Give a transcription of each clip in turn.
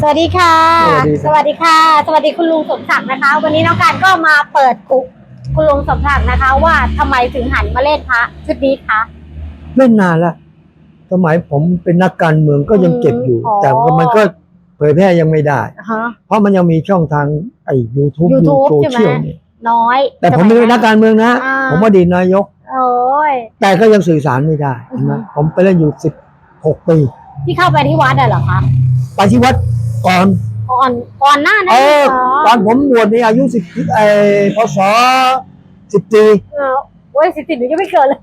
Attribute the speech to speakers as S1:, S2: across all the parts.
S1: สวัสดีค่ะ
S2: สวัสดีครับ
S1: สวัสดีค่ะ สวัสดีคุณลุงสมศักดิ์นะคะ วันนี้น้องการก็มาเปิดคุกคุณลุงสมศักดิ์นะคะ ว่าทำไมถึงหันมาเล่นพระชุดนี้คะ
S2: เล่นนานละสมัยผมเป็นนักการเมืองก็ยังเก็บอยู่
S1: อืม
S2: แต่ก็มันก็เผยแพร่ยังไม่ได้
S1: อ่าฮะ
S2: เพราะมันยังมีช่องทางไอ้ยูทูบ
S1: YouTube
S2: โซเชียล
S1: ใช่ไหม
S2: เนี่ย
S1: น้อย
S2: แต่ผมไม่เป็นนักการเมืองนะ
S1: อ่า
S2: ผมว่าดีนายก
S1: โอ้ย
S2: แต่ก็ยังสื่อสารไม่ได้เห็นไหม
S1: อือฮึ
S2: ผมไปเล่นอยู่สิบหกปี
S1: ที่เข้าไปที่วัดอะเหรอคะ
S2: ไปที่วัด ก่อน
S1: ก่อนก่อนหน้านั้
S2: เอนอ
S1: เหรอ
S2: ตอนผมบวชนี่อายุสิบไอ้พศสิบปี
S1: เออโอ้ยสิบสิบหนูยังไม่เกิดเลย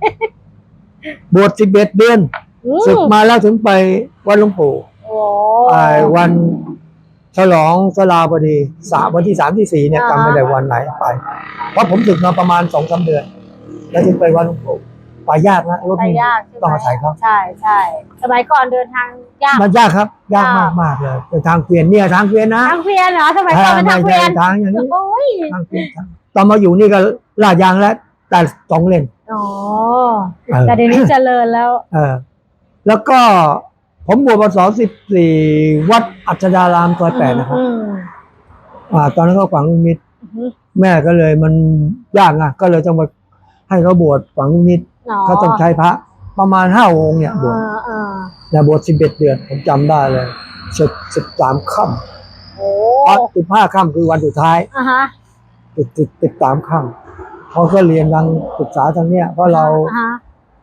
S2: บวชสิบเอ็ดเดือน
S1: อืม
S2: ศึกมาแล้วถึงไปวัดหลวงปู่
S1: โอ้
S2: ไอ้วันฉลองสลาพอดีสามวันที่สามที่สี่เนี่ยจำไม่ได้วันไหนไป เพราะผมศึกมาประมาณสองสามเดือน แล้วถึงไปวัดหลวงปู่ ไปยากนะรถ
S1: ไป
S2: นี่
S1: ยากใช่ไหม
S2: ต้องอาศัยเขา
S1: ใช่ใช่สมัยก่อนเดินทางยาก
S2: มันยากครับ ยาก
S1: ยามา
S2: กกมากเลยเป็นทางเกวียนเนี่ยทางเกวียนนะ
S1: ทางเกวียนเหรอสมัยก่อนเป็นทางเกวียน
S2: ทางอย่างนี้
S1: โอ้ย
S2: ทางเกวียนตอนมาอยู่นี่ก็ลาดยางแล้วแต่สองเลน
S1: อ๋อ
S2: เออ
S1: แต่เดี๋ยวนี้เจริญแล้ว
S2: เออ แล้วก็ผมบวชพศสิบสี่วัดอัจฉรารามซอยแปดนะครับ
S1: อืม
S2: อ่า ตอนนั้นเขาฝังลูกนิมิต
S1: อืม
S2: แม่ก็เลยมันยากอะ ก็เลยต้องมาให้เขาบวชฝังลูกนิมิต เขาต้องใช้พระประมาณห้าองค์เนี่ยบวช
S1: เออเออ
S2: แต่บวชสิบเอ็ดเดือนผมจำได้เลยสิบสิบสามค่
S1: โอ้ำ
S2: สิบห้าค่ำคือวันสุดท้าย
S1: อะฮะ
S2: สิบสิบสิบสามค่ำเขาก็เรียนทางศึกษาทางเนี้ยเพราะเรา
S1: อะฮะ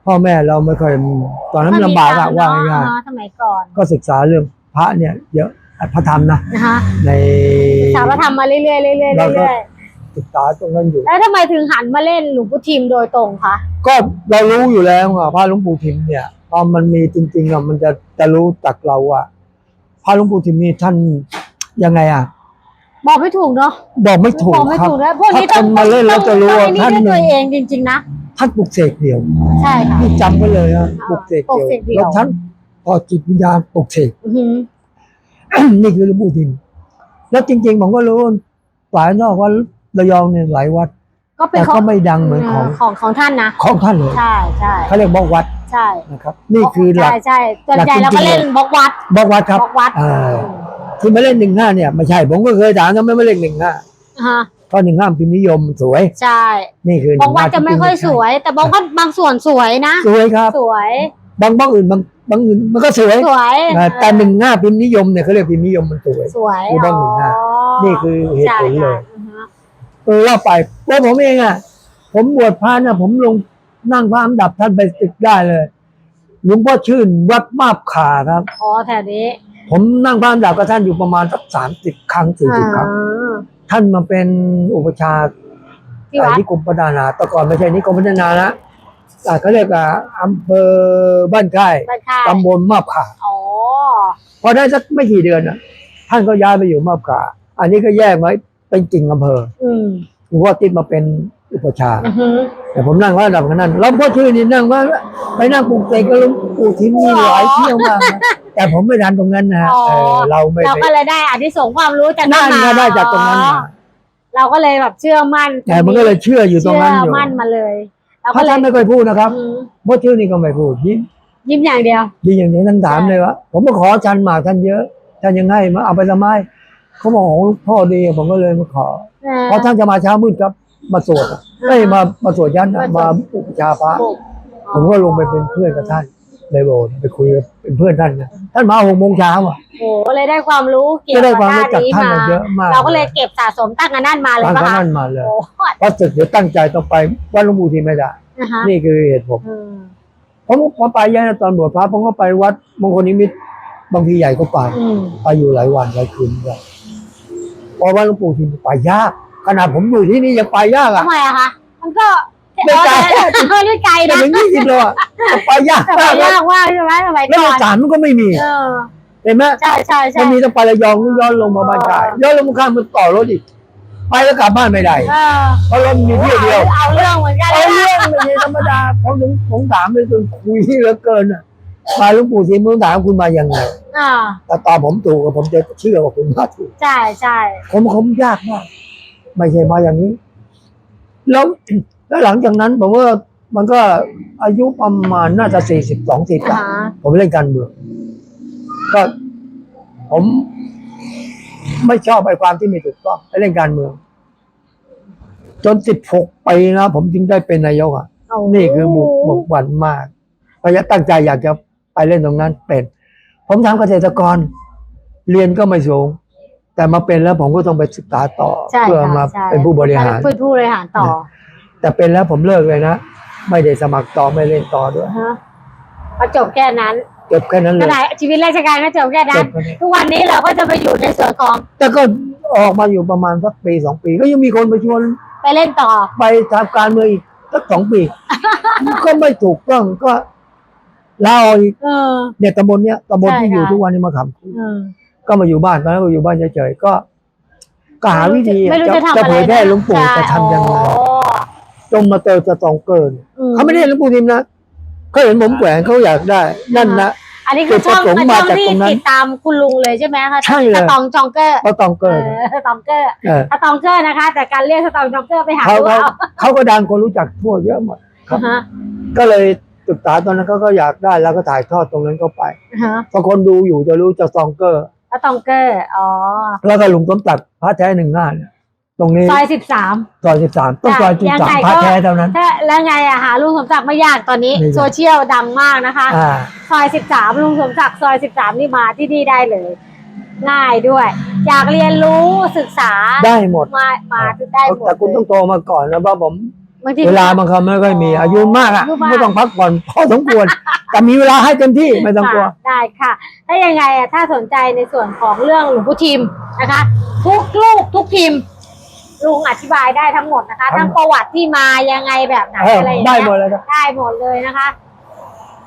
S2: พ่อแม่เราไม่ค่อยตอนนั้นมันลำบากอะว่าง่าย
S1: อ่ฮะสมัยก่อน
S2: ๆก็ศึกษาเรื่องพระเนี่ยเยอะพระธรรมนะ
S1: นะฮะ
S2: ใน
S1: สาวทำมาเรื่อยๆเรื่อยๆเรื่อย
S2: เราก็
S1: ๆ
S2: ศึกษาตรงนั้นอยู่
S1: แล้วทำไมถึงหันมาเล่นหลวงปู่ทิมโดยตรงคะ
S2: ก็เรารู้อยู่แล้วว่าพระหลวงปู่ทิมเนี่ยพอมันมีจริงๆอะมันจะจะรู้จักเราอะพระหลวงปู่ทิมนี่ท่านยังไงอะ
S1: บอกไม่ถูกเนาะ
S2: บอกไม่ถูก
S1: บอกไม่
S2: ครับ
S1: ถูกนะพวกนี้
S2: ถ้าคนมาเล่นแล้วจะรู้ว่า
S1: ต้อง
S2: ท่าน
S1: ต้องไอ้ด้วยตัวเองจริง ๆ นะ
S2: ท่านปลุกเสกเดียว
S1: ใช่ค่ะ
S2: ที่จำไว้เลยฮะปลุกเสก
S1: ปลุก
S2: เดียว
S1: เสกเดี่ยว
S2: แล้วท่านพอจิตวิญญาณปลุกเสก
S1: อือหือ
S2: นี่คือหลวงปู่ทิมแล้วจริง ๆ ผมก็รู้สายนอกว่า ระยองเนี่ยหลายวัด
S1: ก็เป็น
S2: แต่
S1: ของ
S2: ก็ไม่ดังเหมือนของ
S1: ของของท่านนะ
S2: ของท่านเลย
S1: ใช่ใช่
S2: เขาเรียกบอกวัด
S1: ใช่
S2: นะครับ นี่คือหลั
S1: ใช่
S2: ก
S1: ใช่ส่วนใหญ่
S2: หลั
S1: เรา
S2: กจริงๆ
S1: ก็เล่นบล็อกวัด
S2: บอกวัดครับ
S1: บล็อกวัด
S2: เออคือมาเล่นหนึ่งห้าเนี่ยไม่ใช่ผมก็เคยถามทำไมไม่เล่นหนึ่งห้า
S1: ฮะ
S2: เพราะหนึ่งห้าพิมพ์นิยมสวย
S1: ใช่
S2: นี่คือบ
S1: ล็อกวัดจะไม่ค่อยสวย แต่บล็อกวัดบางส่วนสวยนะ
S2: สวยครับ
S1: สวย
S2: บางบางอื่นบางบางอื่นมันก็สวย
S1: สวย
S2: เออแต่หนึ่งห้าพิมพ์นิยมเนี่ยเขาเรียกพิมพ์นิยมมันสวย
S1: สวย
S2: คือบ้างหนึ่งห้า
S1: อ๋อ
S2: นี่คือเหตุ
S1: ใช่
S2: ผลเลย
S1: ค่ะอือฮะ
S2: เออเล่าไปตัวผมเองอะ ผมบวชพระนะผมลงนั่งพระอันดับท่านไปติดได้เลยหลวงพ่อชื่นวัดมาบขาครับ
S1: อ๋อแถวนี้
S2: ผมนั่งพระอันดับกับท่านอยู่ประมาณสักสามสิบครั้งสี่สิบครั้ง
S1: อ่า
S2: ท่านมาเป็นอุปชฌาย์
S1: ที่วัด
S2: นิคมพัฒนาแต่ก่อนไม่ใช่นิคมพัฒนานะอ่าเขาเรียกว่าอำเภอบ้านค่าย
S1: บ้านค่าย
S2: ตำบลมาบขา
S1: อ๋อ
S2: พอได้สักไม่กี่เดือนน่ะท่านก็ย้ายไปอยู่มาบขาอันนี้ก็แยกไว้ เป็นกิ่งอำเภอ
S1: อืม
S2: หลวงพ่อติดมาเป็นอุปชฌาย์
S1: อือฮึ
S2: แต่ผมนั่งว่าระดับกันนั้นแล้วพ่อชื่อนี่นั่งว่า ไปนั่งปลูกเสกก็หลวงปู่ทิมนี่หลายเที่ยวมากนะแต่ผมไม่ทันตรงนั้นนะฮะเออเราไม่
S1: เรา
S2: ไป
S1: ก็เลยได้อานิสงส์ความรู้จาก
S2: นั่น
S1: มา
S2: ก็ได้จากตรงนั้นมา
S1: เราก็เลยแบบเชื่อมั่น
S2: แต่มันก็เลยเชื่ออยู่ตรงนั้นอ
S1: เชื่อยู่มั่นมาเลยเรา
S2: พ
S1: ก็
S2: ระ
S1: เล
S2: ท่ายนไม่เคยพูดนะครับ
S1: อืม
S2: พ่อชื่อนี่ก็ไม่พูดยิ้ม
S1: ยิ้มอย่างเดียว
S2: ยิ้มอย่างนี้ท่านถามเลยว่าผมก็ขอชันหมากท่านเยอะท่านยังให้มาเอาไปทำไม เขาบอกของพ่อดีผมก็เลยมาขอ เพราะท่านจะมาเช้ามืดครับ มาสวดเอ้ยมามาสวดยันน่ะมาอุปชฌาย์พระผมก็ลงไปเป็นเพื่อนกับท่านเลยโบสถ์ไปคุยกับเป็นเพื่อนท่านนะท่านมาหกโมงเช้าอะ
S1: โอ้ก็เลยได้ความรู้เกี่ยว
S2: ก็ได้
S1: กับ
S2: ความ
S1: ด้า
S2: รู้
S1: น
S2: จาก
S1: นี้
S2: ท่าน
S1: มา
S2: เยอะมาก
S1: เราก็เลยเก็บสะสมตั้งกันนั่นมาเลย
S2: ตั้ง
S1: ป่ะ
S2: แต่
S1: คะ
S2: นั้นมาเลย
S1: โอ้
S2: เพราะศึกเดี๋ยวตั้งใจต้องไปวัดหลวงปู่ที่ไม่ได้
S1: นะคะ
S2: นี่คือเหตุผม
S1: อืม
S2: ผมพอไปยันตอนบวชพระผมก็ไปวัดมงคลนิมิตรบางทีใหญ่ก็ไป
S1: อืม
S2: ไปอยู่หลายวันหลายคืนเลย พอวัดหลวงปู่ที่ไปยาก ขนาดผมอยู่ที่นี่ยังไปยากอะ
S1: ทำไมอะคะมันก็
S2: ไม่ไกล
S1: เออแต่ไม่ไกล
S2: แต่
S1: นะ
S2: ถึงยี่สิบโลอะไปยาก
S1: แต่
S2: มาก
S1: ยากมากใช่ไหมสมัย
S2: แล้ว
S1: ก่อน
S2: สารมันก็ไม่มี
S1: เออ
S2: เห็นไหม
S1: ใช่ใช่ใช่
S2: มันมีต้องไประยองย้อนลงมาบ้านกายย้อนลงมาข้ามมันต่อรถอีกไปแล้วกลับบ้านไม่ได้
S1: เออ
S2: เพราะรถมีเที่ยวเดียว
S1: เอาเรื่องเหมือนกัน
S2: เอา
S1: นะ
S2: เรื่องไม่ใช่ธรรมดาผมถึงผมถามเลยจนคุยเหลือเกินอะ มาหลวงปู่ทีมึงถามคุณมายังไง
S1: อ่า
S2: แต่ตอนผมถูกอะผมจะเชื่อว่าคุณมาถูก
S1: ใช่ใช่
S2: ผมผมยากมากไม่ใช่มาอย่างนี้ แล้วแล้วหลังจากนั้นผมว่ามันก็อายุประมาณน่าจะสี่สิบสองสิบ
S1: อ่า
S2: ผมเล่นการเมืองก็ผมไม่ชอบไอ้ความที่ไม่ถูกต้องไอ้เรื่องการเมือง จนสิบหกปีนะผมจึงได้เป็นนายกอะ
S1: โอ้
S2: นี่คือบุกบุกบันมากพยาตั้งใจอยากจะ ไปเล่นตรงนั้นเป็น ผมทำเกษตรกร เรียนก็ไม่สูง แต่มาเป็นแล้วผมก็ต้องไปศึกษาต่อ
S1: ใช่
S2: เพื่อ
S1: ค่ะ
S2: มา
S1: ใช่
S2: เป็นผู้บริหาร
S1: เป็นผู้บริหารต่อ
S2: แต่เป็นแล้วผมเลิกเลยนะ ไม่ได้สมัครต่อไม่เล่นต่อด้วย
S1: ฮะก็จบแค่นั้น
S2: จบแค่นั้นเล
S1: ข
S2: ย
S1: ณะชีวิตราชการก็จบแค่
S2: จ
S1: นั้น
S2: บแค่นี้
S1: ทุกวันนี้เราก็จะไปอยู่ในส่วนของ
S2: แต่ก็ออกมาอยู่ประมาณสักปีสองปี ก็ยังมีคนไปชวน
S1: ไปเล่นต่อ
S2: ไปทำการเมืองอีกสักสองปี ก็ไม่ถูกต้องก็ ลาออกอีก
S1: เออ
S2: เนี่ยตำบลเนี้ยตำบลที่
S1: ใช่
S2: อยู่
S1: ค่ะ
S2: ทุกวันนี้มาขำคู
S1: เออ
S2: ก็มาอยู่บ้านตอนนั้นก็อยู่บ้านเฉยๆก็ ก็หาวิธี
S1: ไม่รู้จะทำอะไร
S2: จะเผยแพร่หลวงปู่
S1: ใช่
S2: จะทำยังไง
S1: อ๋อ
S2: จนมาเจอสตองเกิน
S1: อื
S2: เขาไม่ได้เห็นหลวงปู่ทิมนะเขาเห็นผมแขวนเขาอยากได้ นั่นนะ
S1: อันนี้คือช่อง
S2: จุดประสงค์
S1: ช่อง
S2: มาจาก
S1: ที่
S2: ตรงนั้น
S1: ติดตามคุณลุงเลยใช่ไหมคะ
S2: ใช่เลย
S1: สตองจองเกอร์
S2: เขาตอง
S1: เอ
S2: เกิน
S1: อสตองเกอร์
S2: เออ
S1: สตองเกอร์นะคะ แต่การเรียกสตองจองเกอร์ไปหา
S2: เขา
S1: ดู
S2: เขา
S1: เอา
S2: เขาก็ดังคนรู้จักทั่วเยอะหมด ครับ
S1: ฮะ
S2: ก็เลย ศึกษาตอนนั้นเขาก็อยากได้แล้วก็ถ่ายทอดตรงนั้นเข้าไป
S1: ฮะ
S2: พอคนดูอยู่จะรู้จากตองเกอร์
S1: สตองเกอร์ อ๋อ
S2: แล้วก็ลุงสมศักดิ์พระแท้หนึ่งหน้าเนี่ยตรงนี้
S1: ซอยสิบสาม
S2: ซอยสิบสามต้องซอยสิบ
S1: ยัง
S2: สา
S1: ไง
S2: ม
S1: ก็
S2: พระแท้เท่านั้น
S1: ถ้าแล้วไงอะหาลุงสมศักดิ์ไม่ยากตอนนี้
S2: ไม่ยาก
S1: โซเชียลดังมากนะคะ
S2: อ่า
S1: ซอยสิบสามลุงสมศักดิ์ซอยสิบสามนี่มาที่นี่ได้เลย ง่ายด้วย อยากเรียนรู้ศึกษา
S2: ได้หมด
S1: มามาได้หมด
S2: แต่คุณต้องโตมาก่อนนะว่าผม
S1: บางที
S2: เวลาบางคำไม่ค่อยมี
S1: อ๋ออ
S2: อายุมากอะ
S1: อายุมาก
S2: ไม่ต้องพักผ่อนพอสมควร แต่มีเวลาให้เต็มที่ไม่ต้องกลัว
S1: ค่ะได้ค่ะ ถ้ายังไงอะถ้าสนใจในส่วนของเรื่องหลวงปู่ทิมนะคะ ทุกลูกทุกพิมพ์ลุงอธิบายได้ทั้งหมดนะคะ
S2: ทั้
S1: ทั้ง
S2: ง
S1: ประวัติที่มายังไงแบบไหน
S2: เออ
S1: อะไรอย่าง
S2: ได้
S1: เงี้ย
S2: หมดเลยครับ
S1: ได้หมดเลยนะคะ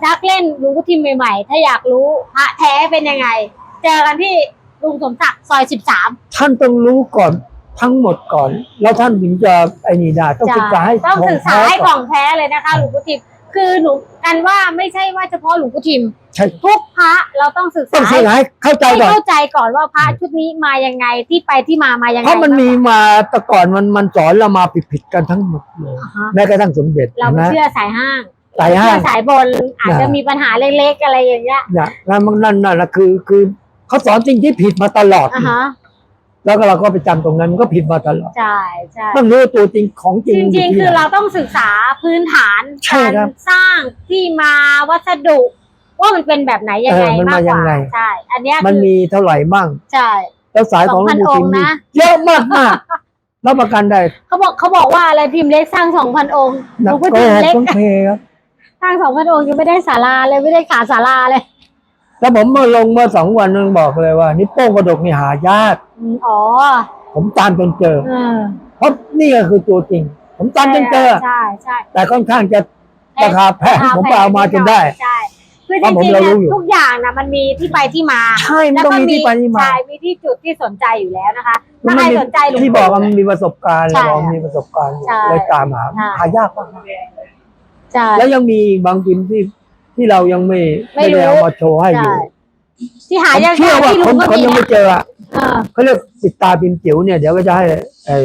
S1: นักเล่นหลวงปู่ทิมใหม่ๆ ถ้าอยากรู้พระแท้เป็นยังไง เจอกันที่ลุงสมศักดิ์ซอยสิบสาม
S2: ท่านต้องรู้ก่อน ทั้งหมดก่อน แล้วท่านถึงจะไอ้นี่ได้ต้องศึกษาให้
S1: ต้องศึกษาให้
S2: ข
S1: ข
S2: อ
S1: องงแท้เลยนะคะหลวงปู่ทิมคือหนูกันว่าไม่ใช่ว่าเฉพาะหลวงปู่ทิม
S2: ใช่
S1: ทุกพระเราต้องศึก
S2: ต้อง
S1: ษา
S2: ศึกษาให้เข้าใจ
S1: ให้
S2: ก่อน
S1: เข้าใจก่อนว่าพระชุดนี้มายังไงที่ไปที่มามายังไง
S2: เพราะมันมีมาแต่ก่อนมันมันสอนเรามาผิดๆกันทั้งหมดเลย
S1: อ่าฮะ
S2: แม้กระทั่งสมเด็จ
S1: เรา
S2: นะ
S1: ไม่เชื่อสายห้าง
S2: สายห้าง
S1: เชื่อสายบนอาจจะมีปัญหาเล็กๆอะไรอย่างเงี้ย
S2: เนี่ยนั่นมันนั่นนั่นนะคือคือเขาสอนสิ่งที่ผิดมาตลอด
S1: อ่าฮะ
S2: แล้วก็เราก็ไปจำตรงนั้นมันก็ผิดมาตลอด
S1: ใช่ใช่
S2: ต้องรู้ตัวจริงของจริง
S1: จริง
S2: ยู่
S1: ๆ
S2: ที่
S1: คือ
S2: ไหน
S1: เราต้องศึกษาพื้นฐาน
S2: ใช่
S1: การ
S2: ครับ
S1: สร้างที่มาวัสดุ ว่ามันเป็นแบบไหนยังไง
S2: เออมัน
S1: มาก
S2: มากยั
S1: ว่าง
S2: ไง
S1: ใช่อันเนี้ย
S2: มัน
S1: คือ
S2: มีเท่าไหร่บ้าง
S1: ใช่
S2: แล้วสายของหลวงปู่ทิม
S1: 2,000องค์
S2: นี่
S1: นะ
S2: เยอะมากมากรับประกันได้
S1: เขาบอกเขาบอกว่าอะไรพิมพ์เล็กสร้างสองพันองค์หล
S2: นั
S1: ว
S2: ก
S1: งพ่อ
S2: โก
S1: พิม
S2: ห
S1: พ์
S2: ก
S1: เล็ก
S2: ต้องเพครับ
S1: สร้างสองพันองค์ยังไม่ได้ศาลาเลยไม่ได้ขาศาลาเลย
S2: แล้วผมมาลงเมื่อสองวันนึงบอกเลยว่านี่โป้งกระดกนี่หายาก
S1: อืมอ๋อ
S2: ผมตามจนเจอ
S1: เออ
S2: เพราะนี่ก็คือตัวจริง ผมตามจนเจอ
S1: ใช่ใช่
S2: แต่ค่อนข้างจะราคาแพงผมไปเอามาจนได้
S1: ใช่คือ
S2: เพ
S1: จ
S2: ราะผม
S1: ริงๆ
S2: เรา
S1: เนี่ย
S2: รู้อยู่
S1: ทุกอย่างนะมันมีที่ไปที่มา
S2: ใช่มันต้องมีที่ไปที่มา
S1: ใช่มีที่จุดที่สนใจอยู่แล้วนะคะ
S2: มั
S1: ถ้านใคร
S2: มี
S1: สนใจหลวง
S2: ที่บอกว่ามันมีประสบการณ์
S1: ใช่
S2: เรามีประสบการณ์อยู่
S1: ใช่
S2: เลยตามหา
S1: ใช่
S2: หายากมาก
S1: ใช่
S2: แล้วยังมีบางพิมพ์ที่ ที่เรายังไม่
S1: ไม่
S2: ไม่ได้
S1: รู้
S2: เอามาโชว์ให้อยู่
S1: ใช่ที่หา
S2: ผม
S1: ยาก
S2: เชื่อ
S1: ๆ
S2: ว่า
S1: ที่
S2: คน
S1: ลุงก็
S2: คน
S1: มี
S2: ยัง
S1: นะ
S2: ไม่เจออะ
S1: เออ
S2: เขาเรียกปิดตาพิมพ์จิ๋วเนี่ยเดี๋ยวก็จะให้ไอ้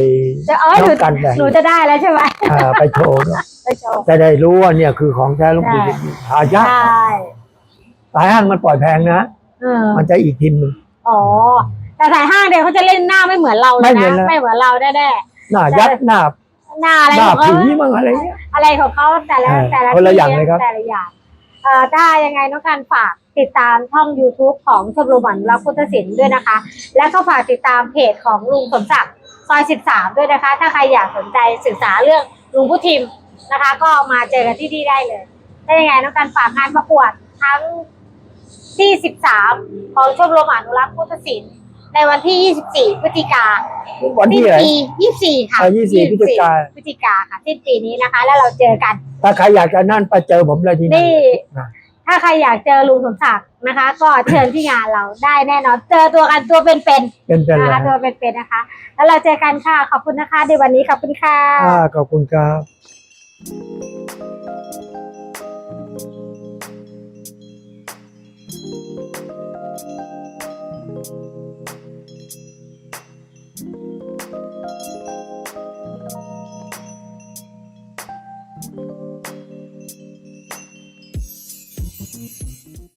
S1: จะเออห
S2: น้
S1: นู
S2: องกันแดง
S1: หนูจะได้แล้วใช่ไหม
S2: อ่าไปโชว์ด้วย
S1: ไปโชว์
S2: จะได้รู้ว่าเนี่ยคือของแท้หลวงปู่
S1: ใช่
S2: จริงๆหายาก
S1: ใช่
S2: สายห้างมันปล่อยแพงนะ
S1: เออ
S2: มันจะอีกพิมพ์หนึง
S1: อ๋อแต่สายห้างเดียวเขาจะเล่นหน้าไม่เหมือนเราเล
S2: ไม่
S1: ย
S2: เหมื
S1: นะ
S2: อนแล้ว
S1: ไม่เหมือนเราแน่
S2: หน้ายัดหน้า
S1: ๆหน้าอะไร
S2: หน้า
S1: ของเขา
S2: ผีบ้างอะไรเงี้ย
S1: อะไรของเขาแต่ละ
S2: เออ
S1: แต่ละ
S2: คนละ
S1: ที่
S2: อย่างเลยครับ
S1: แต่ละอย่าง เอ่อถ้ายังไงน้องการฝากติดตามช่อง YouTube ของชมรมอนุรักษ์พุทธศิลป์ด้วยนะคะ และก็ฝากติดตามเพจของลุงสมศักดิ์ซอย 13 ด้วยนะคะ ถ้าใครอยากสนใจศึกษาเรื่องลุงพุทธิมนะคะ ก็มาเจอกันที่นี่ได้เลยถ้ายังไงน้องการฝากงานประกวดทั้งที่ 13 ของชมรมอนุรักษ์พุทธศิลป์ ในวันที่ 24 พฤศจิกา
S2: วันที่อะไร
S1: ปี 24 ค่ะ
S2: เออ24พฤศจิกา
S1: พฤศจิกาค่ะสิ้นปีนี้นะคะ แล้วเราเจอกัน
S2: ถ้าใครอยากจะนั่นไปเจอผมเลยที่นั่น
S1: นี่
S2: นะ
S1: ถ้าใครอยากเจอลุงสมศักดิ์นะคะ ก็เชิญที่งานเราได้แน่นอน เจอตัวกันตัวเป็น
S2: เป็นเป็น
S1: ๆนะ
S2: แล้
S1: คะ
S2: ว
S1: ตัวเป็นๆนะคะ แล้วเราเจอกันค่ะ ขอบคุณนะคะในวันนี้ขอบคุณค่ะ
S2: อ่าขอบคุณครับ